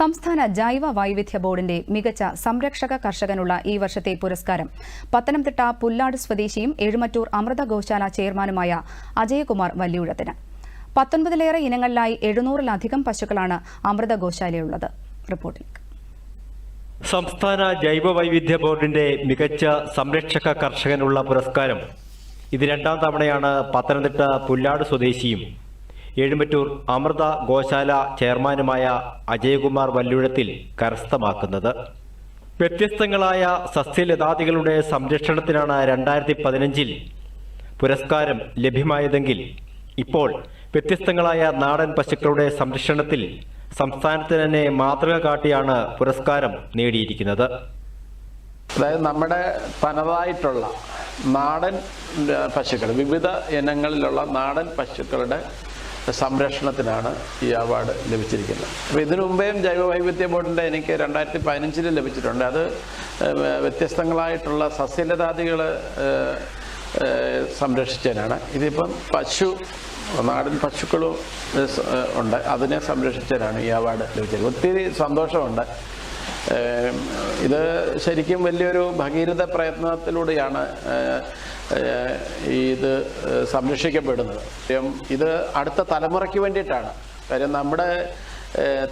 സംസ്ഥാന ജൈവ വൈവിധ്യ ബോർഡിന്റെ മികച്ച സംരക്ഷക കർഷകനുള്ള ഈ വർഷത്തെ പുരസ്കാരം. പത്തനംതിട്ട പുല്ലാട് സ്വദേശിയും എഴുമറ്റൂർ അമൃത ഗോശാല ചെയർമാനുമായ അജയകുമാർ വല്ലിയുഴത്തിന് പത്തൊൻപതിലേറെ ഇനങ്ങളിലായി എഴുന്നൂറിലധികം പശുക്കളാണ് അമൃത ഗോശാലയുള്ളത് റിപ്പോർട്ടിംഗ് സംസ്ഥാന ജൈവ വൈവിധ്യ ബോർഡിന്റെ മികച്ച സംരക്ഷക കർഷകനുള്ള പുരസ്കാരം. ഇത് രണ്ടാം തവണയാണ് പത്തനംതിട്ട പുല്ലാട് സ്വദേശിയും എഴുമറ്റൂർ അമൃത ഗോശാല ചെയർമാനുമായ അജയകുമാർ വല്ലുഴത്തിൽ കരസ്ഥമാക്കുന്നത്. വ്യത്യസ്തങ്ങളായ സസ്യലതാദികളുടെ സംരക്ഷണത്തിനാണ് രണ്ടായിരത്തി പതിനഞ്ചിൽ പുരസ്കാരം ലഭ്യമായതെങ്കിൽ ഇപ്പോൾ വ്യത്യസ്തങ്ങളായ നാടൻ പശുക്കളുടെ സംരക്ഷണത്തിൽ സംസ്ഥാനത്തിന് തന്നെ മാതൃക കാട്ടിയാണ് പുരസ്കാരം നേടിയിരിക്കുന്നത്. അതായത് നമ്മുടെ തനതായിട്ടുള്ള നാടൻ പശുക്കൾ വിവിധ ഇനങ്ങളിലുള്ള നാടൻ പശുക്കളുടെ സംരക്ഷണത്തിനാണ് ഈ അവാർഡ് ലഭിച്ചിരിക്കുന്നത്. അപ്പോൾ ഇതിനു മുമ്പേയും ജൈവ വൈവിധ്യ ബോർഡിന്റെ എനിക്ക് രണ്ടായിരത്തി പതിനഞ്ചിൽ ലഭിച്ചിട്ടുണ്ട്. അത് വ്യത്യസ്തങ്ങളായിട്ടുള്ള സസ്യലതാദികൾ സംരക്ഷിച്ചതിനാണ്. ഇതിപ്പം പശു നാടൻ പശുക്കളും ഉണ്ട്. അതിനെ സംരക്ഷിച്ചതിനാണ് ഈ അവാർഡ് ലഭിച്ചത് ഒത്തിരി സന്തോഷമുണ്ട്. ഇത് ശരിക്കും വലിയൊരു ഭഗീരഥ പ്രയത്നത്തിലൂടെയാണ് ഇത് സംരക്ഷിക്കപ്പെടുന്നത്. ഇത് അടുത്ത തലമുറയ്ക്ക് വേണ്ടിയിട്ടാണ്. കാര്യം നമ്മുടെ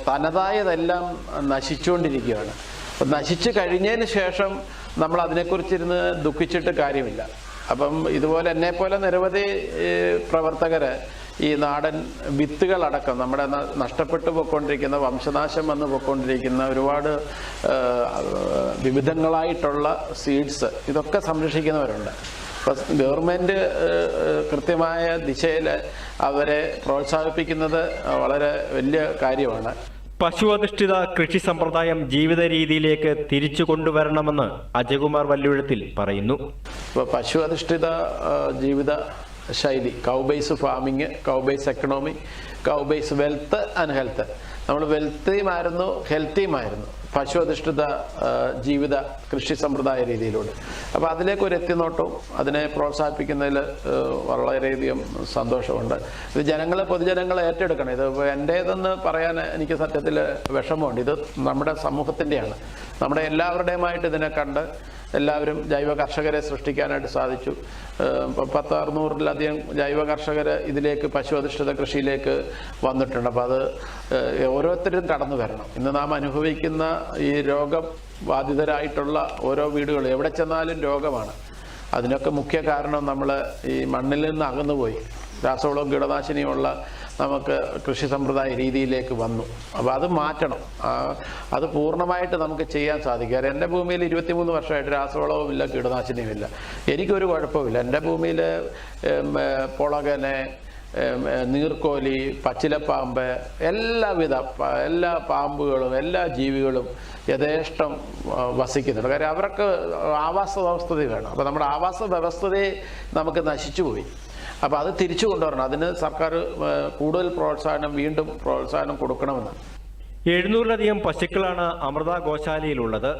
തനതായതെല്ലാം നശിച്ചുകൊണ്ടിരിക്കുകയാണ്. അപ്പം നശിച്ചു കഴിഞ്ഞതിന് ശേഷം നമ്മൾ അതിനെക്കുറിച്ചിരുന്ന് ദുഃഖിച്ചിട്ട് കാര്യമില്ല. അപ്പം ഇതുപോലെ എന്നെ പോലെ നിരവധി പ്രവർത്തകർ ഈ നാടൻ വിത്തുകളടക്കം നമ്മുടെ നഷ്ടപ്പെട്ടു പോയിക്കൊണ്ടിരിക്കുന്ന വംശനാശം വന്ന് പോയിക്കൊണ്ടിരിക്കുന്ന ഒരുപാട് വിവിധങ്ങളായിട്ടുള്ള സീഡ്സ് ഇതൊക്കെ സംരക്ഷിക്കുന്നവരുണ്ട്. അപ്പം ഗവൺമെന്റ് കൃത്യമായ ദിശയിൽ അവരെ പ്രോത്സാഹിപ്പിക്കുന്നത് വളരെ വലിയ കാര്യമാണ്. പശു അധിഷ്ഠിത കൃഷി സമ്പ്രദായം ജീവിത രീതിയിലേക്ക് തിരിച്ചു കൊണ്ടുവരണമെന്ന് അജയകുമാർ വല്ലുഴത്തിൽ പറയുന്നു. ഇപ്പോൾ പശു അധിഷ്ഠിത ജീവിത ശൈലി. Cow based farming cow based economy cow based wealth and health നമ്മൾ വെൽത്തിയുമായിരുന്നു ഹെൽത്തിയുമായിരുന്നു പശു അധിഷ്ഠിത ജീവിത കൃഷി സമ്പ്രദായ രീതിയിലൂടെ. അപ്പോൾ അതിലേക്ക് ഒരു എത്തിനോട്ടവും അതിനെ പ്രോത്സാഹിപ്പിക്കുന്നതിൽ വളരെയധികം സന്തോഷമുണ്ട്. ഇത് ജനങ്ങളെ പൊതുജനങ്ങളെ ഏറ്റെടുക്കണം. ഇത് എന്റേതെന്ന് പറയാൻ എനിക്ക് സത്യത്തിൽ വിഷമമുണ്ട്. ഇത് നമ്മുടെ സമൂഹത്തിന്റെയാണ് നമ്മുടെ എല്ലാവരുടെയുമായിട്ട് ഇതിനെ കണ്ട് എല്ലാവരും ജൈവ കർഷകരെ സൃഷ്ടിക്കാനായിട്ട് സാധിച്ചു. പത്ത് അറുന്നൂറിലധികം ജൈവ കർഷകർ ഇതിലേക്ക് പശു അധിഷ്ഠിത കൃഷിയിലേക്ക് വന്നിട്ടുണ്ട്. അപ്പോൾ അത് ഓരോരുത്തരും കടന്നു വരണം. ഇന്ന് നാം അനുഭവിക്കുന്ന ഈ രോഗം ബാധിതരായിട്ടുള്ള ഓരോ വീടുകളും എവിടെ ചെന്നാലും രോഗമാണ്. അതിനൊക്കെ മുഖ്യ കാരണം നമ്മൾ ഈ മണ്ണിൽ നിന്ന് അകന്നുപോയി. രാസവളവും കീടനാശിനിയുമുള്ള നമുക്ക് കൃഷി സമ്പ്രദായ രീതിയിലേക്ക് വന്നു. അപ്പോൾ അത് മാറ്റണം. അത് പൂർണമായിട്ട് നമുക്ക് ചെയ്യാൻ സാധിക്കും. കാരണം എന്റെ ഭൂമിയിൽ ഇരുപത്തിമൂന്ന് വർഷമായിട്ട് രാസവളവും ഇല്ല കീടനാശിനിയും ഇല്ല. എനിക്കൊരു കുഴപ്പമില്ല. എന്റെ ഭൂമിയിൽ പുളകനെ നീർക്കോലി പച്ചിലപ്പാമ്പ് എല്ലാവിധ എല്ലാ പാമ്പുകളും എല്ലാ ജീവികളും യഥേഷ്ടം വസിക്കുന്നുണ്ട്. കാര്യം അവർക്ക് ആവാസ വ്യവസ്ഥത വേണം. അപ്പോൾ നമ്മുടെ ആവാസ വ്യവസ്ഥതയെ നമുക്ക് നശിച്ചുപോയി അപ്പോൾ അത് തിരിച്ചു കൊണ്ടുവരണം. അതിന് സർക്കാർ കൂടുതൽ പ്രോത്സാഹനം വീണ്ടും പ്രോത്സാഹനം കൊടുക്കണമെന്ന്. എഴുന്നൂറിലധികം പശുക്കളാണ് അമൃത ഗോശാലയിലുള്ളത്.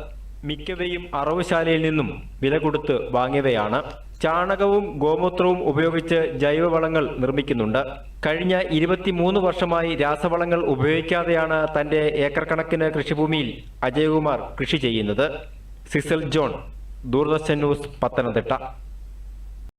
മിക്കവയും അറവുശാലയിൽ നിന്നും വില കൊടുത്ത് വാങ്ങിയവയാണ്. ചാണകവും ഗോമൂത്രവും ഉപയോഗിച്ച് ജൈവവളങ്ങൾ നിർമ്മിക്കുന്നുണ്ട്. കഴിഞ്ഞ ഇരുപത്തിമൂന്ന് വർഷമായി രാസവളങ്ങൾ ഉപയോഗിക്കാതെയാണ് തന്റെ ഏക്കർ കണക്കിന് കൃഷിഭൂമിയിൽ അജയകുമാർ കൃഷി ചെയ്യുന്നത്. Cecil John Doordarshan news Pathanamthitta.